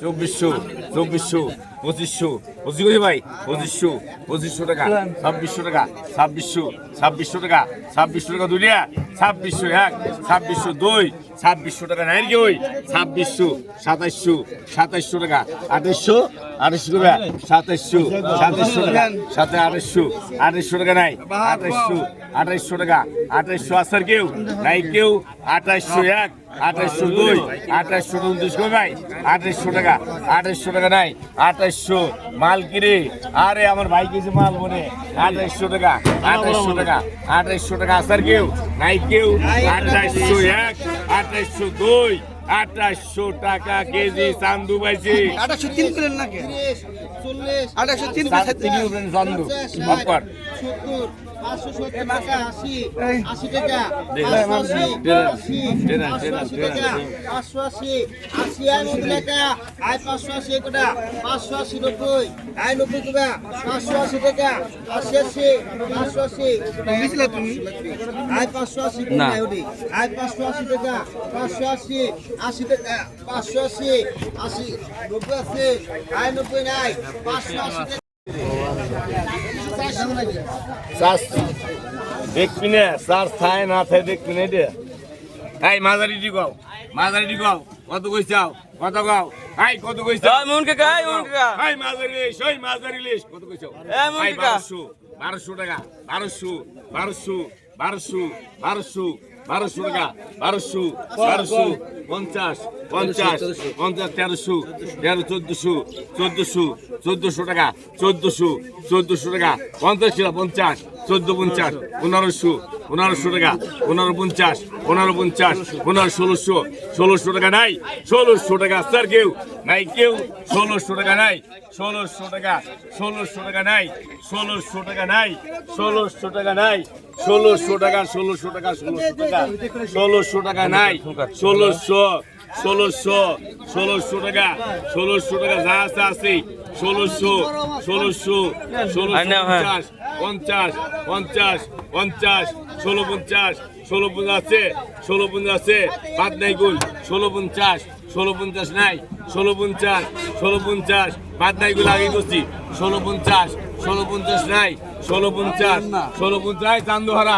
চব্বিশশো চব্বিশশো, পঁচিশশো পঁচিশ করি ভাই, পঁচিশশো পঁচিশশো টাকা, ছাব্বিশশো টাকা, ছাব্বিশশো ছাব্বিশশো টাকা ছাব্বিশশো টাকা দুলিয়া ছাব্বিশশো এক, ছাব্বিশশো দুই, ছাব্বিশশো টাকা নাই কি ওই? ছাব্বিশশো, সাতাইশশো সাতাইশশো টাকা, আঠাইশশো আঠাইশশো টাকা, সাতাইশশো সাতাইশশো টাকা, সাথে আঠাইশশো আঠাইশশো টাকা নাই, আঠাইশশো আঠাইশশো টাকা, আঠাইশশো আসার কেউ? নাই কেউ? আঠাইশশো এক আঠাইশশো দুই আঠাইশশো উনত্রিশ কই ভাই আঠাইশশো টাকা আঠাইশশো টাকা নাই আঠাইশশো মাল কিরে আরে আমার ভাই কিছু মাল মনে আঠাইশশো টাকা আঠাইশশো টাকা আঠাইশশো টাকা আসার কেউ? নাই কেউ? আঠাইশশো এক আঠাইশশো দুই আঠাইশশো টাকা কেজি চান্দু পাইছি। আঠাশশো তিন কিলেন নাকি? আঠাশশো তিন চান্দু। পাঁচশো আশি আশি টাকা দেড়, পাঁচশো আশি দেড়, আশি দেড়, পাঁচশো দেড়, আশি দেড়, টাকা দেড়। পাঁচশো আশি আশি আয় নব্বই টাকা আয় পাঁচশো আশি একটা পাঁচশো আশি নব্বই টাকা পাঁচশো আশি টাকা আশি আশি পাঁচশো আশি। আয় পাঁচশো আশি। আয় পাঁচশো আশি টাকা পাঁচশো আশি আশি টাকা পাঁচশো আশি আশি নব্বই আছে আয় নব্বই নাই পাঁচশো আশি টাকা। চাষ দেখবি না চাষ থায় না থায় দেখবি না এটা এই দি গাও গাও কত কইছাও কত গাও এই কত কইছাও এই মন কে কাই মন কে। এই মাঝারি লিস ওই মাঝারি লিস। কত কইছাও এই মন কে। 1200 1200 টাকা। 1200 1200 1200 1200 টাকা, বারোশো বারোশো, পঞ্চাশ পঞ্চাশ পঞ্চাশ, তেরোশো, তেরো, চোদ্দশো চোদ্দশো চোদ্দশো টাকা, চোদ্দশো চোদ্দশো টাকা, পঞ্চাশ ছিল পঞ্চাশ, চোদ্দ পঞ্চাশ, পনেরোশো পনেরোশো টাকা, পনেরো পঞ্চাশ পনেরো পঞ্চাশ, পনেরো ষোলোশো ষোলোশো টাকা নাই, ষোলোশো টাকা, স্যার কেউ, নাই কেউ, ষোলোশো টাকা নাই, ষোলোশো টাকা ষোলোশো টাকা নাই, ষোলোশো টাকা নাই, ষোলোশো টাকা নাই ষোলোশো টাকা ষোলোশো টাকা ষোলোশো টাকা। ষোলোশো টাকা নাই ষোলোশো ষোলোশো ষোলোশো টাকা ষোলোশো টাকা যা আছে আছে। ষোলোশো ষোলোশো ষোলোশো পঞ্চাশ পঞ্চাশ পঞ্চাশ পঞ্চাশ ষোলো পঞ্চাশ ষোলো পঞ্চাশ আছে ষোলো পঞ্চাশ আছে বাদ নাই গুল ষোলো পঞ্চাশ ষোলো পঞ্চাশ নাই ষোলো পঞ্চাশ ষোলো পঞ্চাশ বাদ নাই গুল আগে করছি। ষোলো পঞ্চাশ ষোলো পঞ্চাশ নাই ষোলো পঞ্চাশ ষোলো পঞ্চাশ চান্দোহারা।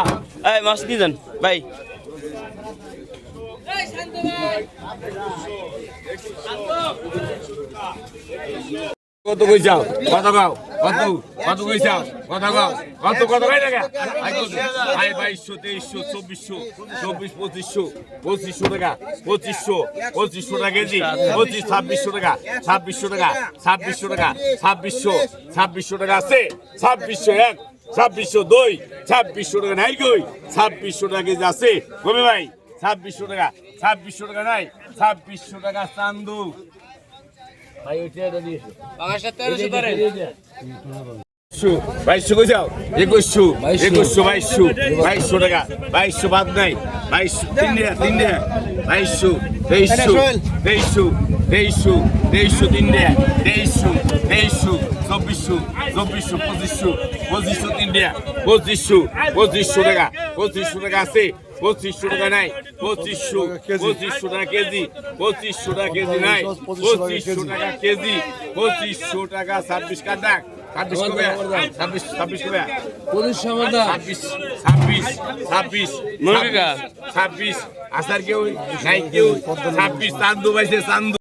এই মাছ দেন? ভাই। কত কই যাও কত গাও কত কত কই যাও কত কত কত কই টাকা? আই কত আই বাইশশো, তেইশশো, চব্বিশশো, চব্বিশ, পঁচিশশো পঁচিশশো টাকা, পঁচিশশো পঁচিশশো টাকা কেজি, পঁচিশ, ছাব্বিশশো টাকা ছাব্বিশশো টাকা ছাব্বিশশো টাকা, ছাব্বিশশো ছাব্বিশশো টাকা আছে, ছাব্বিশশো এক, ছাব্বিশশো দুই, ছাব্বিশশো টাকা নাই কই, ছাব্বিশশো টাকা কেজি আছে ভাই, ছাব্বিশশো টাকা ছাব্বিশশো টাকা নাই, ছাব্বিশশো টাকা চান্দু ভাই ওইটা এটা দিয়েছ বাইশশো কই যাও একুশশো একুশশো বাইশশো বাইশশো টাকা বাইশশো বাদ নাই বাইশশো তিন টাকা তিন টাকা বাইশশো তেইশশো তেইশশো তেইশশো তেইশশো তিন টাকা তেইশশো তেইশশো চব্বিশশো চব্বিশশো পঁচিশশো পঁচিশশো তিন টাকা পঁচিশশো পঁচিশশো টাকা পঁচিশশো টাকা আছে পঁচিশশো টাকা নাই পঁচিশশো পঁচিশশো টাকা কেজি পঁচিশশো টাকা কেজি নাই পঁচিশশো টাকা কেজি পঁচিশশো টাকা ছাব্বিশ কাটা ছাব্বিশ কবে? ছাব্বিশ ছাব্বিশ কবে? ছাব্বিশ ছাব্বিশ ছাব্বিশ ছাব্বিশ আসার কেউ নাই কেউ। ছাব্বিশ চান্দু পাইছে চান্দু।